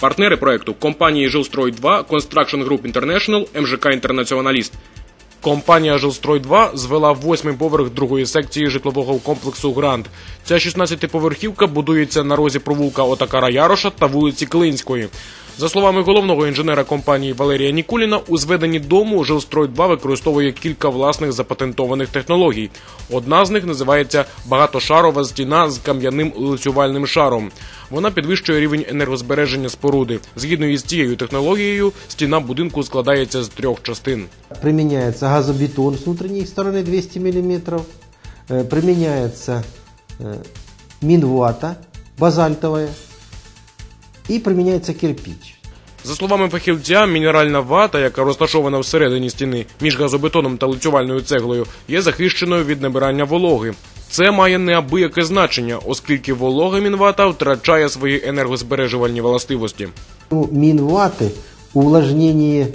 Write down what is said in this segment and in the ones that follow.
Партнери проекту компанії Жилстрой 2, Construction Group International, МЖК Інтернаціоналіст. Компанія Жилстрой 2 звела восьмий поверх другої секції житлового комплексу Гранд. Ця 16-поверхівка будується на розі провулка Отакара Яроша та вулиці Клинської. За словами головного інженера компанії Валерія Нікуліна, у зведенні дому Жилстрой 2 використовує кілька власних запатентованих технологій. Одна з них називається багатошарова стіна з кам'яним лицювальним шаром. Вона підвищує рівень енергозбереження споруди. Згідно із цією технологією, стіна будинку складається з трьох частин. Применяется газобетон с внутренней стороны 200 мм, применяется э, минвата базальтовая и применяется кирпич. За словами фахівця, мінеральна вата, яка розташована всередині стіни між газобетоном та лицювальною цеглою, є захищеною від набирання вологи. Це має неабияке значення, оскільки волога мінвата втрачає свої енергозбережувальні властивості. У минваты увлажнение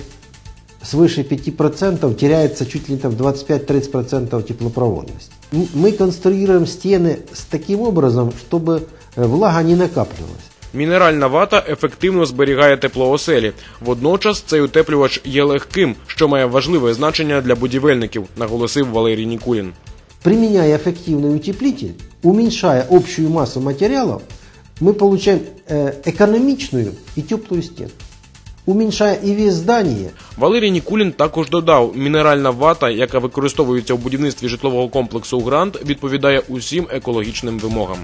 свыше 5% теряется чуть ли там 25-30% теплопроводности. М- Мы конструируем стены с таким образом, чтобы э, влага не накапливалась. Мінеральна вата ефективно зберігає тепло оселі. Водночас цей утеплювач є легким, що має важливе значення для будівельників, наголосив Валерій Нікулін. Применяя эффективный утеплитель, уменьшая общую массу материалов, мы получаем э, экономичную и теплую стену. Уменьшая и вес здания, Валерій Нікулін також додав, мінеральна вата, яка використовується у будівництві житлового комплексу Грант, відповідає усім екологічним вимогам.